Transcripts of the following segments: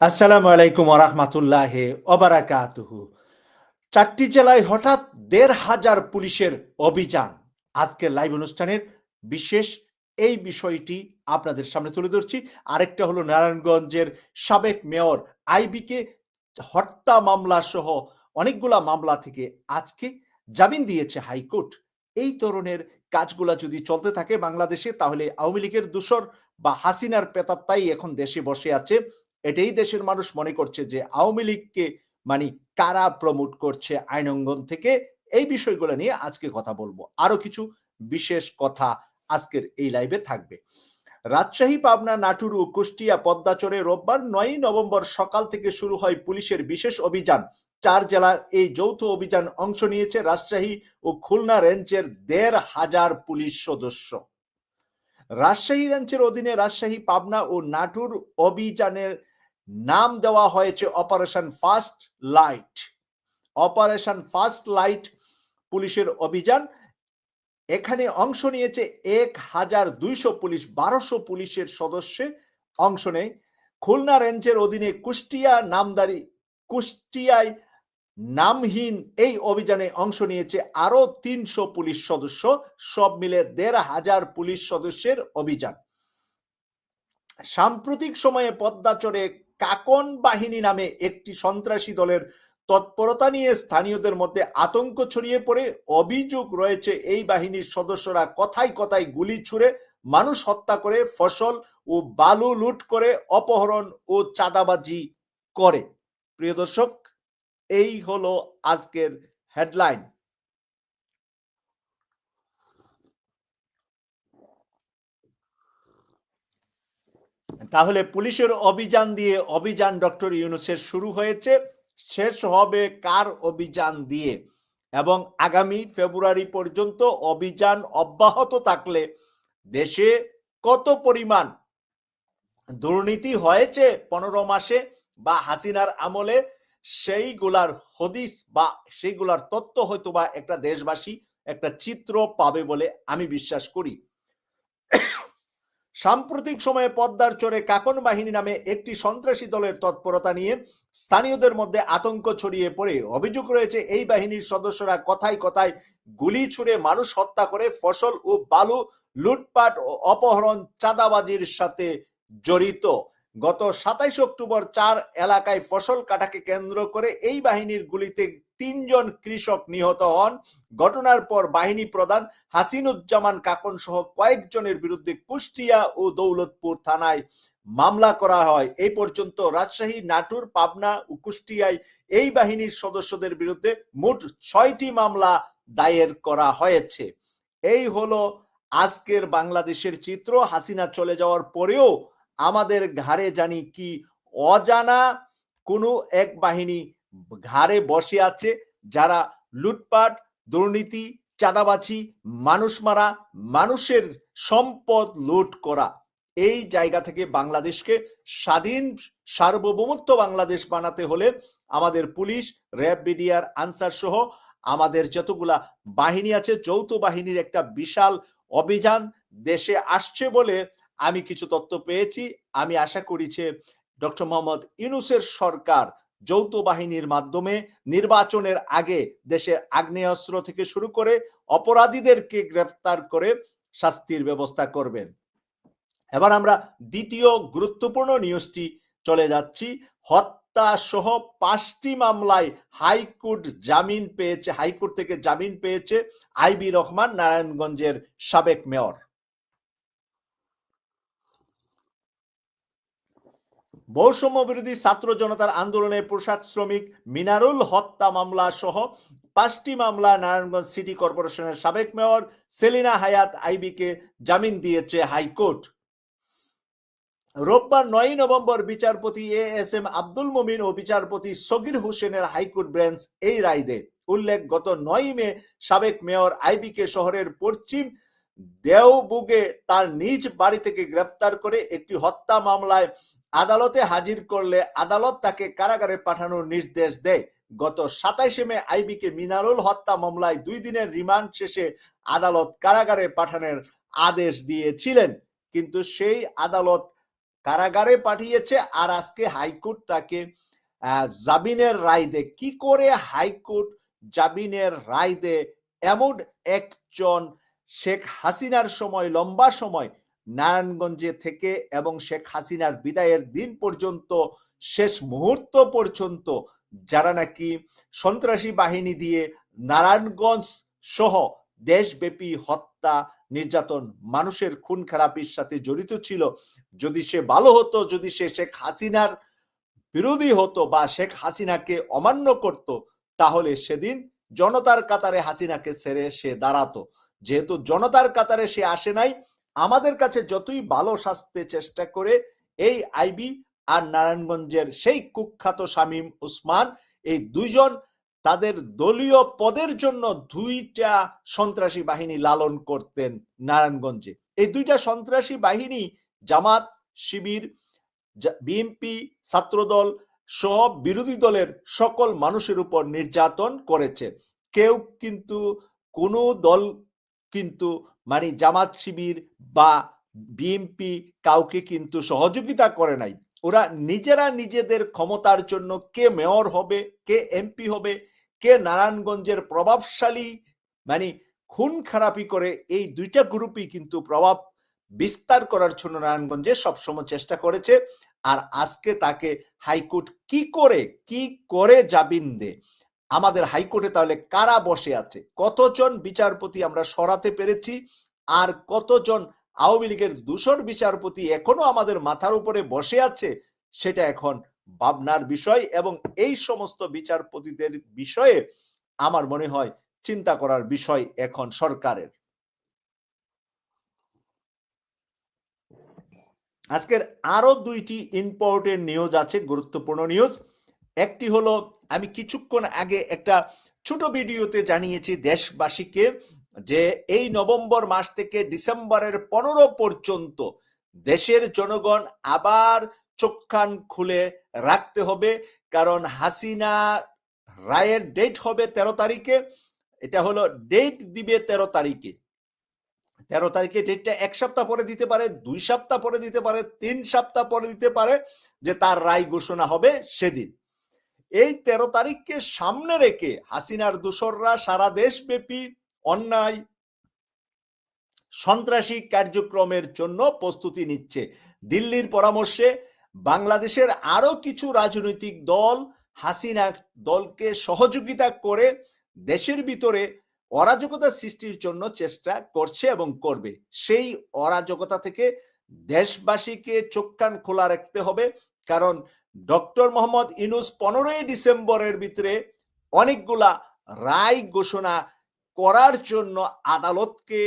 আসসালামু আলাইকুম ওরহমতুল্লাহ ওবারাকাতুহু চারটি জেলায় হঠাৎ দেড় হাজার পুলিশের অভিযান। আজকের লাইভ অনুষ্ঠানের বিশেষ এই বিষয়টি আপনাদের সামনে তুলে ধরছি। আরেকটা হলো নারায়ণগঞ্জের সাবেক মেয়র আইবিকে হত্যা মামলা সহ অনেকগুলা মামলা থেকে আজকে জামিন দিয়েছে হাইকোর্ট। এই ধরনের কাজগুলা যদি চলতে থাকে বাংলাদেশে, তাহলে আওয়ামী লীগের দূষর বা হাসিনার পেতাত্তাই এখন দেশে বসে আছে। এটাই দেশের মানুষ মনে করছে যে আওয়ামী লীগকে মানে কারা প্রমোট করছে আইনঙ্গন থেকে, এই বিষয়গুলো নিয়ে আজকে কথা বলব। আরও কিছু বিশেষ কথা আজকের এই লাইভে থাকবে। রাজশাহী, পাবনা, নাটুর কুষ্টিয়া পদ্মাচরে রোববার নয় নভেম্বর সকাল থেকে শুরু হয় পুলিশের বিশেষ অভিযান। চার জেলার এই যৌথ অভিযান অংশ নিয়েছে রাজশাহী ও খুলনা রেঞ্জের দেড় হাজার পুলিশ সদস্য। রাজশাহী রেঞ্জের অধীনে রাজশাহী, পাবনা ও নাটুর অভিযানের নাম দেওয়া হয়েছে operation first light. Operation first light পুলিশের অভিযান। এখানে অংশ নিয়েছে এক হাজার দুইশো পুলিশ, বারোশো পুলিশের সদস্যে অংশ নেয়। খুলনা রেঞ্জের অধীনে কুষ্টিয়া নামদারি, কুষ্টিয়ায় নামহীন এই অভিযানে অংশ নিয়েছে আরও তিনশো পুলিশ সদস্য। সব মিলে দেড় হাজার পুলিশ সদস্যের অভিযান। সাম্প্রতিক সময়ে পদ্মাচরে কাকন বাহিনী নামে একটি সন্ত্রাসী দলের তৎপরতা নিয়ে স্থানীয়দের মধ্যে আতঙ্ক ছড়িয়ে পড়ে। অভিযোগ রয়েছে, এই বাহিনীর সদস্যরা কথায় কথায় গুলি ছুড়ে মানুষ হত্যা করে, ফসল ও বালু লুট করে, অপহরণ ও চাঁদাবাজি করে। প্রিয় দর্শক, এই হলো আজকের হেডলাইন। তাহলে পুলিশের অভিযান দিয়ে অভিযান ডক্টর ইউনুসের শুরু হয়েছে, শেষ হবে কার অভিযান দিয়ে? এবং আগামী ফেব্রুয়ারি পর্যন্ত অভিযান অব্যাহত থাকলে দেশে কত পরিমাণ দুর্নীতি হয়েছে পনেরো মাসে বা হাসিনার আমলে, সেইগুলার হদিস বা সেইগুলার তত্ত্ব হয়তো বা একটা দেশবাসী একটা চিত্র পাবে বলে আমি বিশ্বাস করি। সাম্প্রতিক সময়ে পদ্মার চরে কাকন বাহিনী নামে একটি সন্ত্রাসী দলের তৎপরতা নিয়ে স্থানীয়দের মধ্যে আতঙ্ক ছড়িয়ে পড়ে। অভিযোগ রয়েছে, এই বাহিনীর সদস্যরা কথায় কথায় গুলি ছুড়ে মানুষ হত্যা করে ফসল ও বালু লুটপাট ও অপহরণ চাঁদাবাজির সাথে জড়িত। গত সাতাইশ অক্টোবর চার এলাকায় ফসল কাটাকে কেন্দ্র করে এই বাহিনীর গুলিতে তিনজন কৃষক নিহত হন। ঘটনার পর বাহিনী প্রধান হাসিনুজ্জামান কাকন সহ কয়েকজনের বিরুদ্ধে কুষ্টিয়া ও দৌলতপুর থানায় মামলা করা হয়। এই পর্যন্ত রাজশাহী, নাটুর, পাবনা ও কুষ্টিয়ায় এই বাহিনীর সদস্যদের বিরুদ্ধে মোট ছয়টি মামলা দায়ের করা হয়েছে। এই হলো আজকের বাংলাদেশের চিত্র। হাসিনা চলে যাওয়ার পরেও আমাদের ঘাড়ে জানি কি অজানা কোনো এক বাহিনী ঘাড়ে বসে আছে যারা লুটপাট, দুর্নীতি চাঁদাবাছি মানুষ মারা, মানুষের সম্পদ লুট করা। এই জায়গা থেকে বাংলাদেশকে স্বাধীন সার্বভৌমত্ব বাংলাদেশ বানাতে হলে আমাদের পুলিশ, র্যাব, বিডিআর, আনসার সহ আমাদের যতগুলা বাহিনী আছে, যৌথ বাহিনীর একটা বিশাল অভিযান দেশে আসছে বলে আমি কিছু তথ্য পেয়েছি। আমি আশা করিছে ডক্টর মোহাম্মদ ইউনুসের সরকার যৌথ বাহিনীর মাধ্যমে নির্বাচনের আগে দেশের আগ্নেয়াস্ত্র থেকে শুরু করে অপরাধীদেরকে গ্রেফতার করে শাস্তির ব্যবস্থা করবেন। এবার আমরা দ্বিতীয় গুরুত্বপূর্ণ নিউজটি চলে যাচ্ছি। হত্যা সহ পাঁচটি মামলায় হাইকোর্ট জামিন পেয়েছে, হাইকোর্ট থেকে জামিন পেয়েছে আইবি রহমান, নারায়ণগঞ্জের সাবেক মেয়র। বৈষম্য বিরোধী ছাত্র জনতার আন্দোলনে পোশাক শ্রমিক মিনারুল হত্যা মামলা সহ পাঁচটি মামলা নারায়ণগঞ্জ সিটি কর্পোরেশনের সাবেক মেয়র সেলিনা হায়াত আইবিকে জামিন দিয়েছে হাইকোর্ট। রোববার নয় নভেম্বর বিচারপতি A S M Abdul Momin ও বিচারপতি সগির হোসেনের হাইকোর্ট বেঞ্চ এই রায় দেয় উল্লেখ, গত নয় মে সাবেক মেয়র আইবিকে শহরের পশ্চিম দেওবুগে তার নিজ বাড়ি থেকে গ্রেফতার করে একটি হত্যা মামলায় আদালতে হাজির করলে আদালত তাকে কারাগারে পাঠানোর নির্দেশ দেয়। গত সাতাইশে মে আইবিকে মিনারুল হত্যা মামলায় দুই দিনের রিমান্ড শেষে আদালত কারাগারে পাঠানোর আদেশ দিয়েছিলেন। কিন্তু সেই আদালত কারাগারে পাঠিয়েছে আর আজকে হাইকোর্ট তাকে জামিনের রায় দেয়। কি করে হাইকোর্ট জামিনের রায় দেয়? এমন একজন শেখ হাসিনার সময়, লম্বা সময় নারায়ণগঞ্জে থেকে এবং শেখ হাসিনার বিদায়ের দিন পর্যন্ত, শেষ মুহূর্ত পর্যন্ত যারা নাকি সন্ত্রাসী বাহিনী দিয়ে নারায়ণগঞ্জ সহ দেশব্যাপী হত্যা, নির্যাতন, মানুষের খুন খারাপির সাথে জড়িত ছিল, যদি সে ভালো হতো, যদি সে শেখ হাসিনার বিরোধী হতো বা শেখ হাসিনাকে অমান্য করত, তাহলে সেদিন জনতার কাতারে হাসিনাকে ছেড়ে সে দাঁড়াতো। যেহেতু জনতার কাতারে সে আসে নাই আমাদের কাছে যতই ভালো সাজতে চেষ্টা করে এই আইবি আর নারায়ণগঞ্জের সেই কুখ্যাত শামীম উসমান, এই দুইজন তাদের দলীয় পদের জন্য দুইটা সন্ত্রাসী বাহিনী লালন করতেন নারায়ণগঞ্জে। এই দুইটা সন্ত্রাসী বাহিনী জামাত, শিবির বিএনপি, ছাত্রদল সহ বিরোধী দলের সকল মানুষের উপর নির্যাতন করেছে। কেউ কিন্তু কোনো দল কিন্তু মানে জামাত শিবির বা বিএনপি কাউকে কিন্তু সহযোগিতা করে নাই। ওরা নিজেরা নিজেদের ক্ষমতার জন্য কে মেয়র হবে, কে এমপি হবে, কে নারায়ণগঞ্জের প্রভাবশালী মানে খুন খারাপি করে এই দুইটা গ্রুপই কিন্তু প্রভাব বিস্তার করার জন্য নারায়ণগঞ্জে সবসময় চেষ্টা করেছে। আর আজকে তাকে হাইকোর্ট কি করে কি করে জামিন দে আমাদের হাইকোর্টে তাহলে কারা বসে আছে? কতজন বিচারপতি আমরা সরাতে পেরেছি? আর কতজন আওয়ামী লীগের দূষণ বিচারপতি এখনও আমাদের মাথার উপরে বসে আছে? সেটা এখন ভাবনার বিষয় এবং এই সমস্ত বিচারপতিদের বিষয়ে আমার মনে হয় চিন্তা করার বিষয় এখন সরকারের। আজকের আরও দুইটি ইম্পর্টেন্ট নিউজ আছে, গুরুত্বপূর্ণ নিউজ একটি হলো আমি কিছুক্ষণ আগে একটা ছোট ভিডিওতে জানিয়েছি দেশবাসীকে যে এই নভেম্বর মাস থেকে ডিসেম্বরের পনেরো পর্যন্ত দেশের জনগণ আবার চোখ কান খুলে রাখতে হবে। কারণ হাসিনা রায়ের ডেট হবে তেরো তারিখে। এটা হলো ডেট দিবে তেরো তারিখে। তেরো তারিখে ডেটটা এক সপ্তাহ পরে দিতে পারে, দুই সপ্তাহ পরে দিতে পারে, তিন সপ্তাহ পরে দিতে পারে যে তার রায় ঘোষণা হবে সেদিন। এই তেরো তারিখকে সামনে রেখে হাসিনার দোসররা সারা দেশব্যাপী অন্যায়, সন্ত্রাসী কার্যক্রমের জন্য প্রস্তুতি নিচ্ছে। দিল্লির পরামর্শে বাংলাদেশের আরও কিছু রাজনৈতিক দল হাসিনা দলকে সহযোগিতা করে দেশের ভিতরে অরাজকতা সৃষ্টির জন্য চেষ্টা করছে এবং করবে। সেই অরাজকতা থেকে দেশবাসীকে চোখ কান খোলা রাখতে হবে, কারণ ডক্টর মোহাম্মদ ইনুস পনেরোই ডিসেম্বরের ভিতরে অনেকগুলা রায় ঘোষণা করার জন্য আদালতকে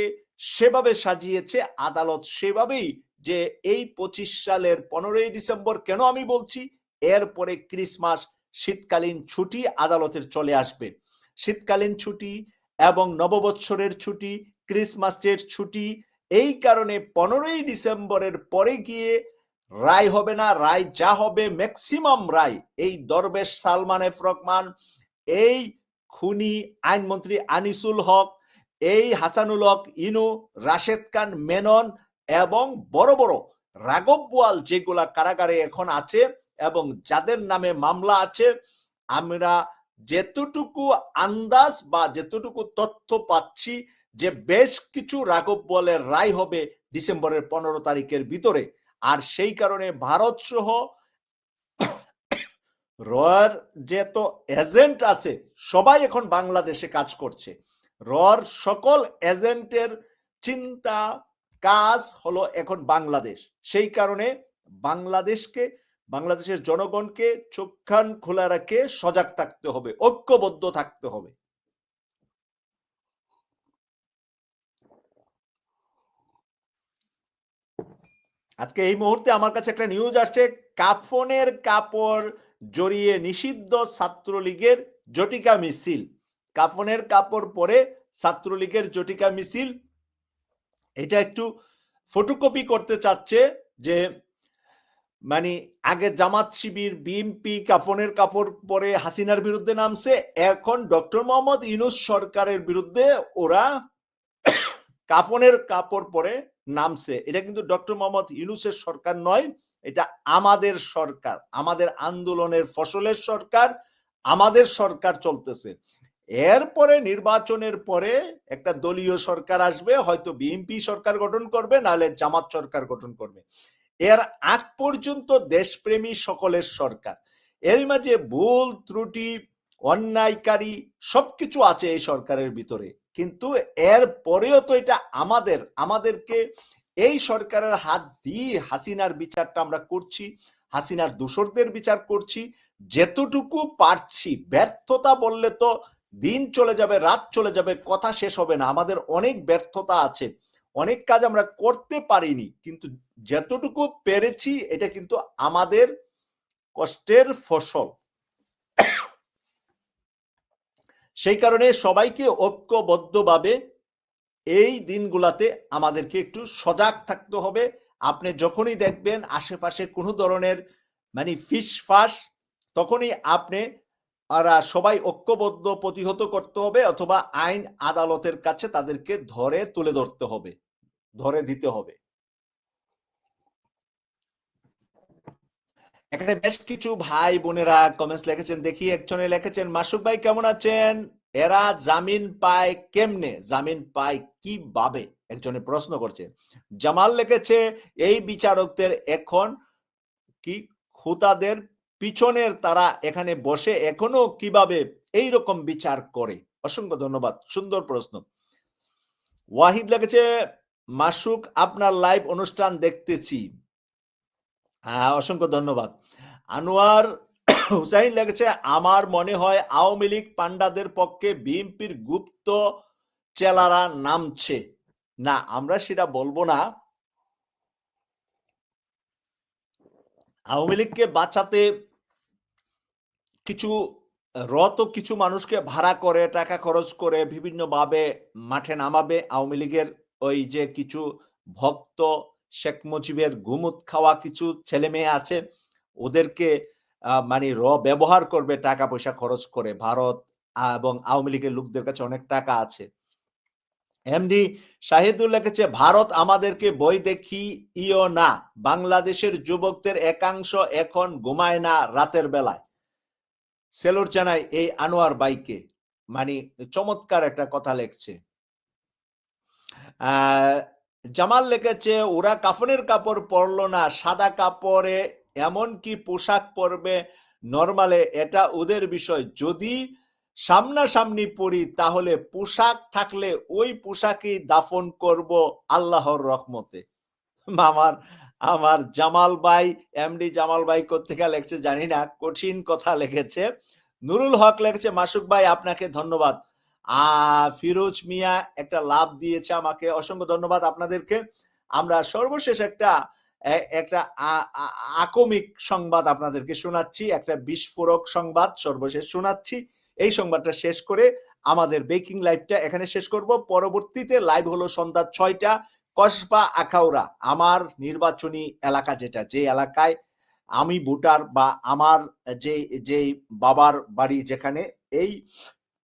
সেভাবে সাজিয়েছে। আদালত সেভাবেই যে এই পঁচিশ সালের পনেরোই ডিসেম্বর কেন আমি বলছি? এরপরে ক্রিসমাস, শীতকালীন ছুটি আদালতের চলে আসবে। শীতকালীন ছুটি এবং নববৎসরের ছুটি, ক্রিসমাসের ছুটি, এই কারণে পনেরোই ডিসেম্বরের পরে গিয়ে রায় হবে না, রায় যা হবে ম্যাক্সিমাম রায়। এই দরবেশ সালমান এফ রহমান, এই খুনি আইনমন্ত্রী আনিসুল হক, এই হাসানুল হক, ইনু, রাশেদ খান, মেনন এবং বড় বড় রাঘব বোয়াল যেগুলা কারাগারে এখন আছে এবং যাদের নামে মামলা আছে, আমরা যেতটুকু আন্দাজ বা যেতটুকু তথ্য পাচ্ছি যে বেশ কিছু রাঘব বোয়ালের রায় হবে ডিসেম্বরের পনেরো তারিখের ভিতরে। আর সেই কারণে ভারত সহ রয়ের যে তো এজেন্ট আছে, সবাই এখন বাংলাদেশে কাজ করছে। রর সকল এজেন্টের চিন্তা কাজ হলো এখন বাংলাদেশ। সেই কারণে বাংলাদেশকে, বাংলাদেশের জনগণকে চোখান খোলা রাখে সজাগ থাকতে হবে, ঐক্যবদ্ধ থাকতে হবে। আজকে এই মুহূর্তে আমার কাছে একটা নিউজ আসছে। কাফনের কাপড় জড়িয়ে নিষিদ্ধ ছাত্রলীগের জটিকা মিছিল। কাফনের কাপড় পরে ছাত্রলীগের জটিকা মিছিল। এটা একটু ফটোকপি করতে চাচ্ছে যে মানে আগে জামাত শিবির বিএনপি কাফনের কাপড় পরে হাসিনার বিরুদ্ধে নামছে। এখন ডক্টর মোহাম্মদ ইউনুস সরকারের বিরুদ্ধে ওরা কাফনের কাপড় পরে নামছে। এটা কিন্তু ডক্টর মোহাম্মদ ইউনুসের সরকার নয়, এটা আমাদের সরকার। আমাদের আন্দোলনের ফসলের সরকার, আমাদের সরকার চলতেছে। এরপরে নির্বাচনের পরে একটা দলীয় সরকার আসবে, হয়তো বিএনপি সরকার গঠন করবে, নাহলে জামাত সরকার গঠন করবে। এর আগ পর্যন্ত দেশপ্রেমী সকলের সরকার। এর মাঝে ভুল, ত্রুটি, অন্যায়কারী সবকিছু আছে এই সরকারের ভিতরে। কিন্তু এর পরেও তো এটা আমাদের, আমাদেরকে এই সরকারের হাত দিয়ে হাসিনার বিচারটা আমরা করছি, হাসিনার দোষরদের বিচার করছি, যেতটুকু পারছি, ব্যর্থতা বললে তো দিন চলে যাবে, রাত চলে যাবে, কথা শেষ হবে না, আমাদের অনেক ব্যর্থতা আছে, অনেক কাজ আমরা করতে পারিনি, কিন্তু যতটুকু পেরেছি, এটা কিন্তু আমাদের কষ্টের ফসল। সেই কারণে সবাইকে ঐক্যবদ্ধভাবে এই দিনগুলাতে আমাদেরকে একটু সজাগ থাকতে হবে। আপনি যখনই দেখবেন আশেপাশে কোনো ধরনের মানে ফিস ফাস, তখনই আপনি আর সবাই ঐক্যবদ্ধ প্রতিহত করতে হবে অথবা আইন আদালতের কাছে তাদেরকে ধরে তুলে ধরতে হবে, ধরে দিতে হবে। এখানে বেশ কিছু ভাই বোনেরা কমেন্টস লিখেছেন, দেখি একজনে লিখেছেন, মাসুক ভাই কেমন আছেন? এরা জামিন পায় কেমনে? জামিন পায় কীভাবে? একজনে প্রশ্ন করছে। জামাল লিখেছে, এই বিচারকদের এখন কি খুতাদের পিছনের তারা এখানে বসে এখনও কীভাবে এই রকম বিচার করে? অসংখ্য ধন্যবাদ, সুন্দর প্রশ্ন। ওয়াহিদ লেগেছে মাসুক, আপনার লাইভ অনুষ্ঠান দেখতেছি। অসংখ্য ধন্যবাদ। আনোয়ার হুসাইন লেগেছে, আমার মনে হয় আওয়ামী লীগ পান্ডাদের পক্ষে বিএনপির গুপ্ত চেলারা নামছে। না, আমরা সেটা বলব না। আওয়ামী লীগকে বাঁচাতে কিছু রত কিছু মানুষকে ভাড়া করে, টাকা খরচ করে বিভিন্নভাবে মাঠে নামাবে আওয়ামী লীগের ওই যে কিছু ভক্ত শেখ মুজিবের গুমুত খাওয়া কিছু ছেলে মেয়ে আছে, ওদেরকে মানে র ব্যবহার করবে টাকা পয়সা খরচ করে ভারত এবং আওয়ামী লীগের লোকদের কাছে অনেক টাকা আছে। এমডি শাহিদুল লিখেছে ভারত আমাদেরকে বই দেখি ইও না, বাংলাদেশের যুবকদের একাংশ এখন ঘুমায় না রাতের বেলায়। সেলুর জানাই এই আনোয়ার বাইকে মানে চমৎকার একটা কথা লেখছে। জামাল লিখেছে, ওরা কাফনের কাপড় পরলো না, সাদা কাপড়ে এমন কি পোশাক পরবে নর্মালে এটা ওদের বিষয়। যদি সামনাসামনি পড়ি তাহলে পোশাক থাকলে ওই পোশাকই দাফন করব আল্লাহর রহমতে। আমার আমার জামাল ভাই, এমডি জামাল ভাই কোথেকে লেখছে জানি না, কঠিন কথা লিখেছে। নুরুল হক লেখছে, মাসুক ভাই, আপনাকে ধন্যবাদ। ফিরোজ মিয়া একটা লাভ দিয়েছে আমাকে। অসংখ্য ধন্যবাদ আপনাদেরকে। আমরা সর্বশেষ একটা একটা আকমিক সংবাদ আপনাদেরকে শোনাচ্ছি, একটা বিস্ফোরক সংবাদ সর্বশেষ শোনাচ্ছি। এই সংবাদটা শেষ করে আমাদের বেকিং লাইভটা এখানে শেষ করব। পরবর্তীতে লাইভ হলো সন্ধ্যা ছয়টা, কসবা আখাউড়া, আমার নির্বাচনী এলাকা যেটা, যে এলাকায় আমি ভোটার বা আমার যে যে বাবার বাড়ি যেখানে, এই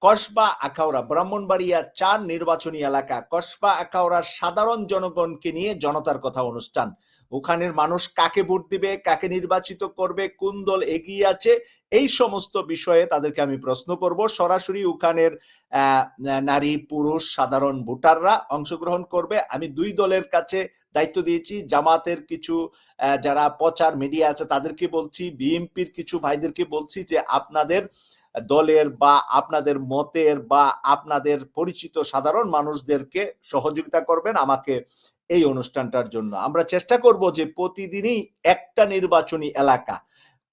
কসবা, আখাউড়া, ব্রাহ্মণবাড়িয়া, চার নির্বাচনী এলাকা। কসবা, আখাউড়ার সাধারণ জনগণকে নিয়ে জনতার কথা অনুষ্ঠান। ওখানের মানুষ কাকে ভোট দিবে, কাকে নির্বাচিত করবে, কোন দল এগিয়ে আছে, এই সমস্ত বিষয়ে তাদেরকে আমি প্রশ্ন করব। সরাসরি ওখানের নারী, পুরুষ, সাধারণ ভোটাররা অংশগ্রহণ করবে। আমি দুই দলের কাছে দায়িত্ব দিয়েছি। জামাতের কিছু যারা প্রচার মিডিয়া আছে তাদেরকে বলছি, বিএনপির কিছু ভাইদেরকে বলছি যে আপনাদের দলের বা আপনাদের মতের বা আপনাদের পরিচিত সাধারণ মানুষদেরকে সহযোগিতা করবেন আমাকে এই অনুষ্ঠানটার জন্য। আমরা চেষ্টা করব যে প্রতিদিনই একটা নির্বাচনী এলাকা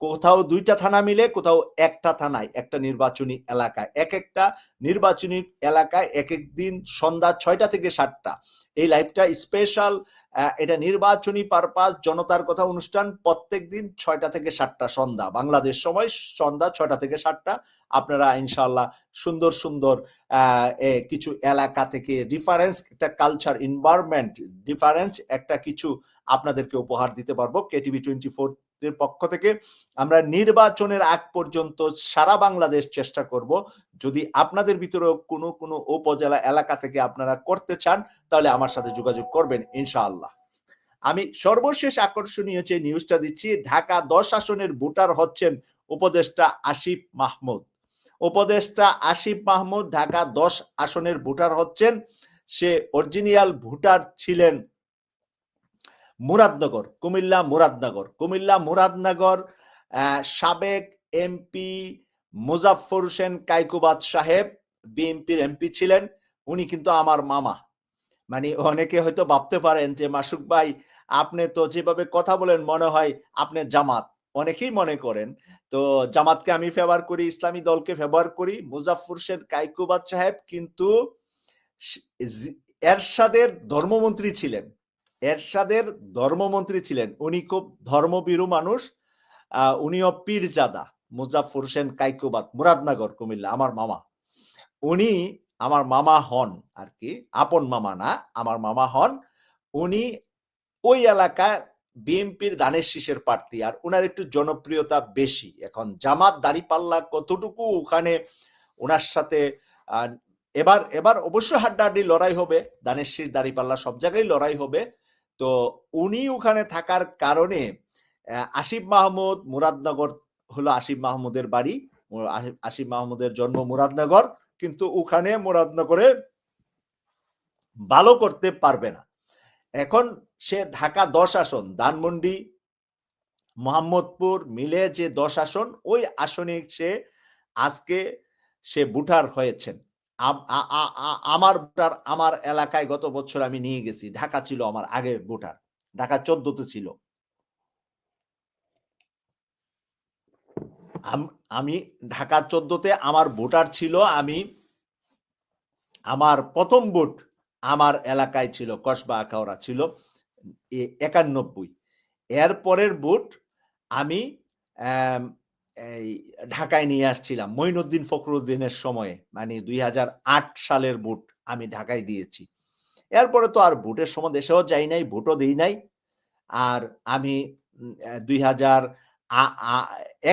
কোথাও দুইটা থানা মিলে, কোথাও একটা থানায়, একটা নির্বাচনী এলাকায়। এক একটা নির্বাচনী এলাকায় এক এক দিন সন্ধ্যা ছয়টা থেকে সাতটা। এই লাইভটা স্পেশাল এটা নির্বাচনী পারপাস জনতার কথা অনুষ্ঠান প্রত্যেক দিন ছয়টা থেকে সাতটা সন্ধ্যা। বাংলাদেশ সময় সন্ধ্যা ছয়টা থেকে সাতটা। আপনারা ইনশাল্লাহ সুন্দর সুন্দর কিছু এলাকা থেকে ডিফারেন্স একটা কালচার এনভায়রনমেন্ট ডিফারেন্স একটা কিছু আপনাদেরকে উপহার দিতে পারব। কেটিভি টোয়েন্টি ফোর পক্ষ থেকে আমরা নির্বাচনের আগ পর্যন্ত সারা বাংলাদেশ চেষ্টা করব। যদি আপনাদের ভিতরে কোনো কোনো উপজেলা এলাকা থেকে আপনারা করতে চান, তাহলে আমার সাথে যোগাযোগ করবেন, ইনশাআল্লাহ। আমি সর্বশেষ আকর্ষণীয় যে নিউজটা দিচ্ছি, ঢাকা দশ আসনের ভোটার হচ্ছেন উপদেষ্টা আসিফ মাহমুদ। উপদেষ্টা আসিফ মাহমুদ ঢাকা দশ আসনের ভোটার হচ্ছেন। সে অরিজিনিয়াল ভোটার ছিলেন মুরাদনগর, কুমিল্লা মুরাদনগর কুমিল্লা মুরাদনগর সাবেক এমপি মুজাফর হোসেন কাইকুবাদ সাহেব, বিএনপির এমপি ছিলেন, উনি কিন্তু আমার মামা। মানে অনেকে হয়তো ভাবতে পারেন যে, মাসুক ভাই, আপনি তো যেভাবে কথা বলেন, মনে হয় আপনি জামাত। অনেকেই মনে করেন। তো জামাতকে আমি ফেভার করি, ইসলামী দলকে ফেভার করি মুজাফর হোসেন কাইকুবাদ সাহেব কিন্তু এরশাদের ধর্মমন্ত্রী ছিলেন। এরশাদের ধর্মমন্ত্রী ছিলেন। উনি খুব ধর্মবীরু মানুষ। উনিও পীরজাদা মুজাফর হোসেন কাইকুবাদ মুরাদনগর, কুমিল্লা, আমার মামা। উনি আমার মামা হন আর কি, আপন মামা না, আমার মামা হন। উনি ওই এলাকায় বিএনপির দানের শীষের প্রার্থী আর ওনার একটু জনপ্রিয়তা বেশি। এখন জামাত দাড়িপাল্লা কতটুকু ওখানে ওনার সাথে এবার এবার অবশ্যই হাড্ডাহাড্ডি লড়াই হবে। দানের শীষ দাড়িপাল্লা সব জায়গায় লড়াই হবে। তো উনি ওখানে থাকার কারণে আসিফ মাহমুদ মুরাদনগর হলো আসিফ মাহমুদের বাড়ি। আসিফ মাহমুদের জন্ম মুরাদনগর, কিন্তু ওখানে মুরাদনগরে ভালো করতে পারবে না। এখন সে ঢাকা দশ আসন, ধানমন্ডি, মোহাম্মদপুর মিলে যে দশ আসন, ওই আসনে সে আজকে সে বুটার হয়েছেন। আমার ভোটার আমার এলাকায় গত বছর আমি নিয়ে গেছি। ঢাকা ছিল আমার আগে ভোটার। ঢাকা চোদ্দতে ছিল। আমি ঢাকা চোদ্দতে আমার ভোটার ছিল, আমি আমার প্রথম ভোট আমার এলাকায় ছিল, কসবা আখাওড়া ছিল একানব্বই। এর পরের ভোট আমি ঢাকায় নিয়ে আসছিলাম, মঈনুদ্দিন ফখরুদ্দিনের সময়ে মানে দুই হাজার আট সালের বুট আমি ঢাকায় দিয়েছি। এরপরে তো আর বুটের সময় দেশেও যাই নাই, ভোটও দিই নাই। আর আমি দুই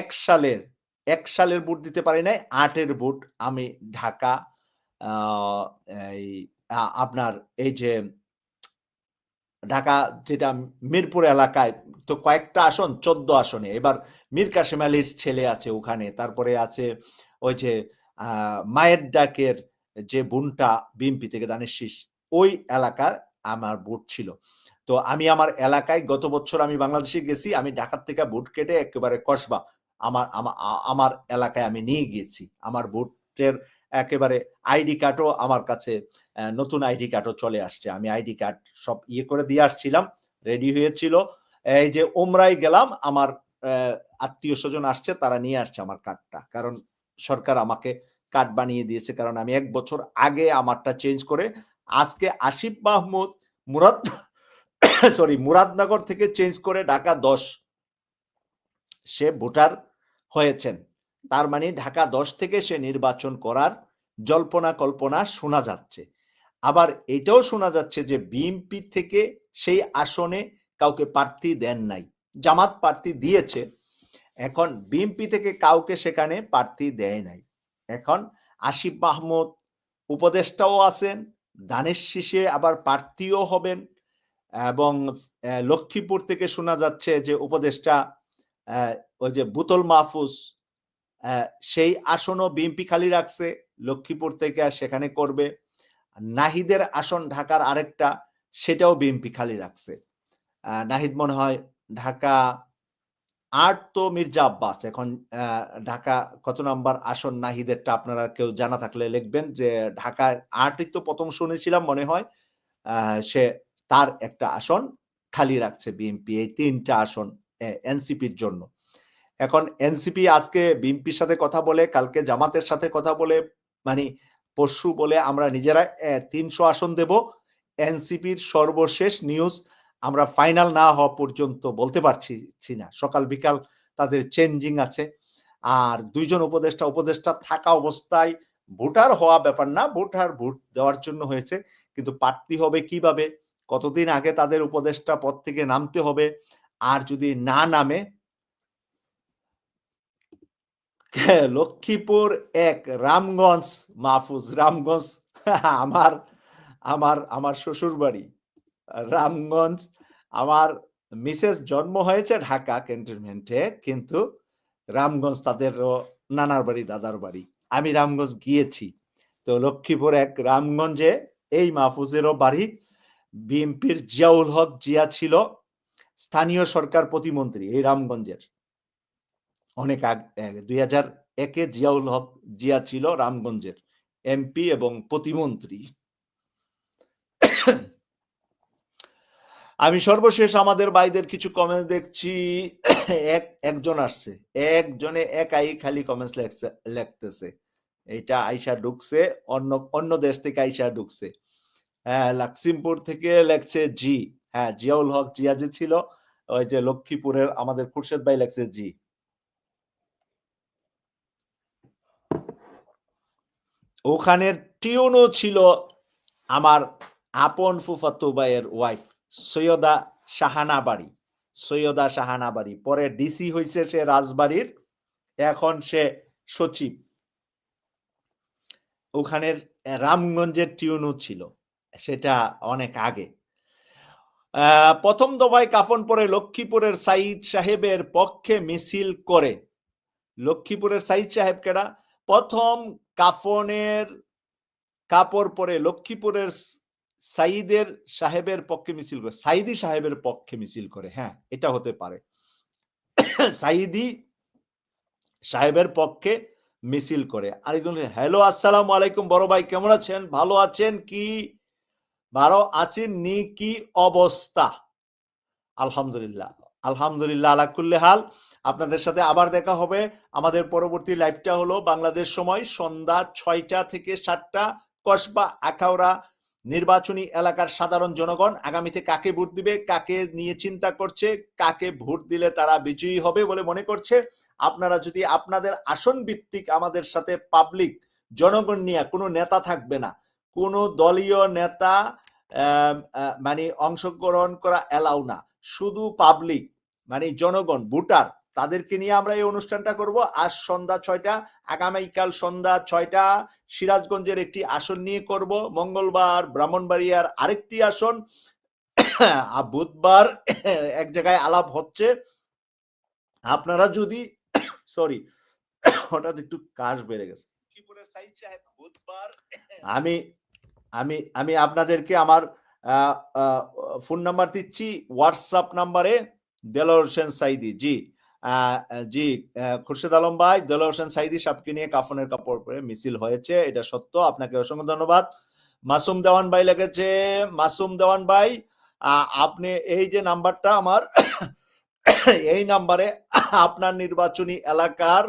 এক সালের এক সালের বুট দিতে পারি নাই, আটের বুট আমি ঢাকা এই আপনার এই যে ঢাকা যেটা মিরপুর এলাকায়, তো কয়েকটা আসন, চোদ্দ আসনে। এবার মীর কাসেম আলীর ছেলে আছে ওখানে, তারপরে আছে ওই যে মায়ের ডাকের যে বোনটা বিএমপি থেকে দানের শীষ, ওই এলাকার আমার ভোট ছিল। তো আমি আমার এলাকায় গত বছর আমি বাংলাদেশে গেছি, আমি ঢাকার থেকে ভোট কেটে একেবারে কসবা, আমার আমার এলাকায় আমি নিয়ে গিয়েছি। আমার ভোটের একেবারে আইডি কার্ডও আমার কাছে নতুন আইডি কার্ডও চলে আসছে। আমি আইডি কার্ড সব ইয়ে করে দিয়ে আসছিলাম, রেডি হয়েছিল। এই যে ওমরাই গেলাম, আমার আত্মীয় স্বজন আসছে, তারা নিয়ে আসছে আমার কার্ডটা কারণ সরকার আমাকে কার্ড বানিয়ে দিয়েছে, কারণ আমি এক বছর আগে আমারটা চেঞ্জ করে আজকে আসিফ মাহমুদ মুরাদ সরি মুরাদনগর থেকে চেঞ্জ করে ঢাকা দশ সে ভোটার হয়েছেন। তার মানে ঢাকা দশ থেকে সে নির্বাচন করার জল্পনা কল্পনা শোনা যাচ্ছে। আবার এটাও শোনা যাচ্ছে যে বিএনপি থেকে সেই আসনে কাউকে প্রার্থী দেন নাই। জামাত প্রার্থী দিয়েছে এখন বিএনপি থেকে কাউকে সেখানে প্রার্থী দেয় নাই। এখন আসিফ মাহমুদ উপদেষ্টাও আছেন দানের শীষে আবার প্রার্থীও হবেন এবং লক্ষ্মীপুর থেকে শোনা যাচ্ছে যে উপদেষ্টা ওই যে বুতল মাহফুজ সেই আসনও বিএনপি খালি রাখছে, লক্ষ্মীপুর থেকে সেখানে করবে। নাহিদের আসন ঢাকার আরেকটা, সেটাও বিএনপি খালি রাখছে। নাহিদ মনে হয় ঢাকা আট তো মির্জা আব্বাস। এখন ঢাকা কত নাম্বার আসন নাহিদেরটা আপনারা কেউ জানা থাকলে লিখবেন যে ঢাকায় আটই তো প্রথম শুনেছিলাম মনে হয় সে তার একটা আসন খালি রাখছে বিএনপি, এই তিনটা আসন এনসিপির জন্য। এখন এনসিপি আজকে বিএনপির সাথে কথা বলে, কালকে জামাতের সাথে কথা বলে মানে পরশু বলে আমরা নিজেরা তিনশো আসন দেব। এনসিপির সর্বশেষ নিউজ আমরা ফাইনাল না হওয়া পর্যন্ত বলতে পারছি না সকাল, বিকাল তাদের চেঞ্জিং আছে। আর দুইজন উপদেষ্টা উপদেষ্টা থাকা অবস্থায় ভোটার হওয়া ব্যাপার না, ভোটার ভোট দেওয়ার জন্য হয়েছে। কিন্তু প্রার্থী হবে কীভাবে? কতদিন আগে তাদের উপদেষ্টা পদ থেকে নামতে হবে? আর যদি না নামে? লক্ষ্মীপুর এক, রামগঞ্জ মাহফুজ, রামগঞ্জ, আমার আমার আমার শ্বশুর বাড়ি রামগঞ্জ আমার মিসেস জন্ম হয়েছে ঢাকা ক্যান্টনমেন্টে, কিন্তু রামগঞ্জ তাদেরও নানার বাড়ি, দাদার বাড়ি। আমি রামগঞ্জ গিয়েছি। তো লক্ষ্মীপুর এক রামগঞ্জে এই মাহফুজেরও বাড়ি। বিএনপির জিয়াউল হক জিয়া ছিল স্থানীয় সরকার প্রতিমন্ত্রী এই রামগঞ্জের। অনেক আগ দুই হাজার একে জিয়াউল হক জিয়া ছিল রামগঞ্জের এমপি এবং প্রতিমন্ত্রী। আমি সর্বশেষ আমাদের ভাইদের কিছু কমেন্টস দেখছি। এক, একজন আসছে। একজনে একাই খালি কমেন্টস লেখতেছে। এটা আইসা ঢুকছে, অন্য অন্য দেশ থেকে আইসা ঢুকছে। হ্যাঁ লাক্সিমপুর থেকে লেখছে জি। হ্যাঁ জিয়াউল হক জিয়া যে ছিল। ওই যে লক্ষ্মীপুরের আমাদের খুরশেদ ভাই লেখছে জি। ওখানের টিউনও ছিল আমার আপন ফুফাতো ভাইয়ের ওয়াইফ সৈয়দা শাহানা বাড়ি সৈয়দা শাহানা বাড়ি পরে ডিসি হয়েছে সে রাজবাড়ির, এখন সে সচিব। ওখানের রামগঞ্জের টিউনও ছিল, সেটা অনেক আগে। প্রথম দফায় কাফন পরে লক্ষ্মীপুরের সাইদ সাহেবের পক্ষে মিছিল করে। লক্ষ্মীপুরের সাইদ সাহেব কেডা? প্রথম কাফনের কাপড় পরে লক্ষ্মীপুরের সাইদের সাহেবের পক্ষে মিছিল করে, সাইদি সাহেবের পক্ষে মিছিল করে হ্যাঁ এটা হতে পারে। সাইদি সাহেবের পক্ষে মিছিল করে। আরেকজন হ্যালো, আসসালামু আলাইকুম বড় ভাই, কেমন আছেন? ভালো আছেন কি? ভালো আছেন নি? কি অবস্থা? আলহামদুলিল্লাহ আলহামদুলিল্লাহ আলাকুল্লে হাল। আপনাদের সাথে আবার দেখা হবে। আমাদের পরবর্তী লাইভটা হলো বাংলাদেশ সময় সন্ধ্যা ছয়টা থেকে সাতটা, কসবা, আখাউড়া নির্বাচনী এলাকার সাধারণ জনগণ আগামীতে কাকে ভোট দিবে, কাকে নিয়ে চিন্তা করছে, কাকে ভোট দিলে তারা বিজয়ী হবে বলে মনে করছে? আপনারা যদি আপনাদের আসন ভিত্তিক আমাদের সাথে পাবলিক জনগণ নিয়ে কোনো নেতা থাকবে না, কোনো দলীয় নেতা মানে অংশগ্রহণ করা এলাও না। শুধু পাবলিক মানে জনগণ, ভোটার তাদেরকে নিয়ে আমরা এই অনুষ্ঠানটা করব। আজ সন্ধ্যা ছয়টা আগামীকাল সন্ধ্যা ছয়টা। সিরাজগঞ্জের একটি আসন নিয়ে করব। মঙ্গলবার ব্রাহ্মণবাড়িয়ার আরেকটি আসন। বুধবার এক জায়গায় আলাপ হচ্ছে। আপনারা যদি সরি হঠাৎ একটু কাশ বেড়ে গেছে। আমি আমি আমি আপনাদেরকে আমার ফোন নাম্বার দিচ্ছি। হোয়াটসঅ্যাপ নাম্বারে দেলোর হোসেন সাইদি জি। জি খুরশেদ আলম ভাই দেলোর হোসেন সাইদি সাপকে নিয়ে কাফনের কাপড় পরে মিছিল হয়েছে, এটা সত্য, আপনাকে অসংখ্য ধন্যবাদ। মাসুম দেওয়ান ভাই লেগেছে মাসুম দেওয়ান ভাই আপনি এই যে নাম্বারটা আমার, এই নাম্বারে আপনার নির্বাচনী এলাকার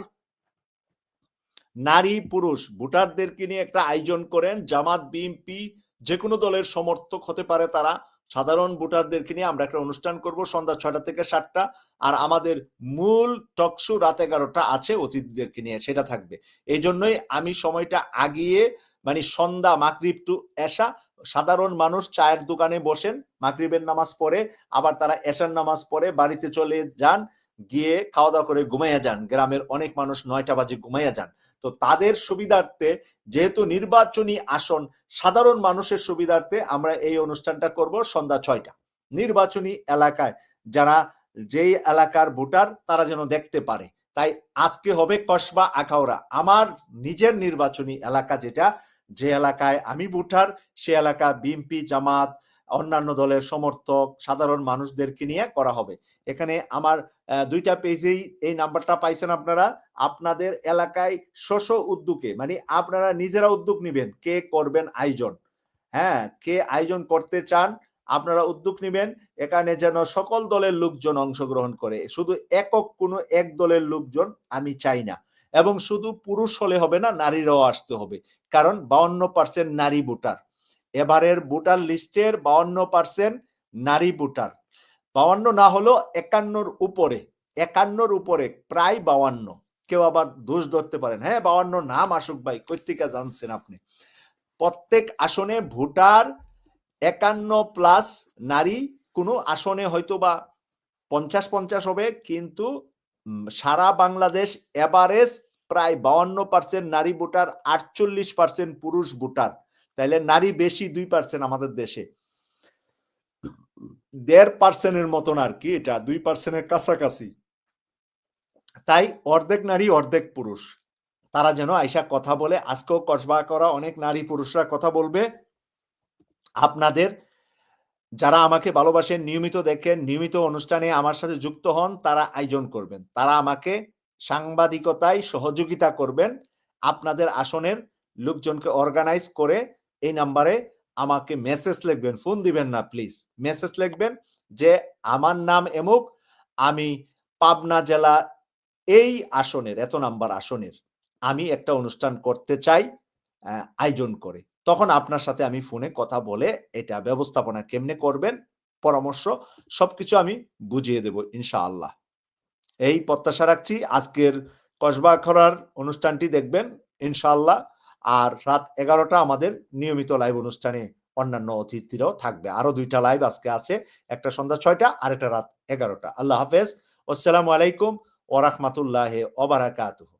নারী পুরুষ, ভোটারদেরকে নিয়ে একটা আয়োজন করেন, জামাত, বিএনপি যে কোনো দলের সমর্থক হতে পারে তারা। সাধারণ ভোটারদেরকে নিয়ে আমরা একটা অনুষ্ঠান করব সন্ধ্যা ছয়টা থেকে সাতটা। আর আমাদের মূল টকশো রাত এগারোটা আছে অতিথিদেরকে নিয়ে, সেটা থাকবে। এই জন্যই আমি সময়টা আগিয়ে মানে সন্ধ্যা মাকরিব টু এসা সাধারণ মানুষ চায়ের দোকানে বসেন মাকরিবের নামাজ পড়ে, আবার তারা এশার নামাজ পড়ে, বাড়িতে চলে যান, গিয়ে খাওয়া দাওয়া করে ঘুমাইয়া যান। গ্রামের অনেক মানুষ নয়টা বাজে ঘুমাইয়া যান। তো তাদের সুবিধার্থে যেহেতু নির্বাচনী আসন সাধারণ মানুষের সুবিধার্থে আমরা এই অনুষ্ঠানটা করব সন্ধ্যা ছয়টা। নির্বাচনী এলাকায় যারা যেই এলাকার ভোটার তারা যেন দেখতে পারে। তাই আজকে হবে কসবা আখাউড়া। আমার নিজের নির্বাচনী এলাকা যেটা, যে এলাকায় আমি ভোটার, সে এলাকা বিএমপি জামাত অন্যান্য দলের সমর্থক, সাধারণ মানুষদেরকে নিয়ে করা হবে। এখানে আমার দুইটা পেজেই এই নাম্বারটা পাইছেন আপনারা। আপনাদের এলাকায় শস্য উদ্যোগে মানে আপনারা নিজেরা উদ্যোগ নিবেন, কে করবেন আয়োজন। হ্যাঁ কে আয়োজন করতে চান, আপনারা উদ্যোগ নিবেন। এখানে যেন সকল দলের লোকজন অংশগ্রহণ করে, শুধু একক কোনো এক দলের লোকজন আমি চাই না। এবং শুধু পুরুষ হলে হবে না, নারীরাও আসতে হবে। কারণ বাউন্ন পার্সেন্ট নারী ভোটার। এবারের ভোটার লিস্টের বাউন্ন পার্সেন্ট নারী ভোটার। বাউন্ন না হলো একান্নর উপরে একান্নর উপরে, প্রায় বাউান্ন। কেউ আবার দোষ ধরতে পারেন। হ্যাঁ বাউান্ন নাম আসুক ভাই কৈতিকা জানছেন আপনি। প্রত্যেক আসনে ভোটার একান্ন প্লাস নারী, কোনো আসনে হয়তো বা পঞ্চাশ পঞ্চাশ হবে, কিন্তু সারা বাংলাদেশ এভারেজ প্রায় বাউান্ন পার্সেন্ট নারী ভোটার, আটচল্লিশ পার্সেন্ট পুরুষ ভোটার। তাইলে নারী বেশি দুই পার্সেন্ট আমাদের দেশে। দেড় পার্সেন্টের মতন আর কি এটা, দুই পার্সেন্টের কাছাকাছি। তাই অর্ধেক নারী, অর্ধেক পুরুষ। তারা যেন আইসা কথা বলে, আজকেও কসবা করা অনেক নারী পুরুষরা কথা বলবে। আপনাদের যারা আমাকে ভালোবাসেন, নিয়মিত দেখেন, নিয়মিত অনুষ্ঠানে আমার সাথে যুক্ত হন, তারা আয়োজন করবেন। তারা আমাকে সাংবাদিকতায় সহযোগিতা করবেন। আপনাদের আসনের লোকজনকে অর্গানাইজ করে এই নাম্বারে আমাকে মেসেজ লিখবেন ফোন দিবেন না প্লিজ মেসেজ লিখবেন যে, আমার নাম এমুক, আমি পাবনা জেলা এই আসনের, এত নাম্বার আসনের, আমি একটা অনুষ্ঠান করতে চাই আয়োজন করে। তখন আপনার সাথে আমি ফোনে কথা বলে এটা ব্যবস্থাপনা কেমনে করবেন, পরামর্শ সবকিছু আমি বুঝিয়ে দেব, ইনশাআল্লাহ। এই প্রত্যাশা রাখছি। আজকের কসবা খরার অনুষ্ঠানটি দেখবেন, ইনশাআল্লাহ। আর রাত এগারোটা আমাদের নিয়মিত লাইভ অনুষ্ঠানে অন্যান্য অতিথিরাও থাকবে। আরও দুইটা লাইভ আজকে আছে, একটা সন্ধ্যা ছয়টা, আর একটা রাত এগারোটা। আল্লাহ হাফেজ। আসসালামু আলাইকুম ওরহমতুল্লাহ ওবারাকাতুহ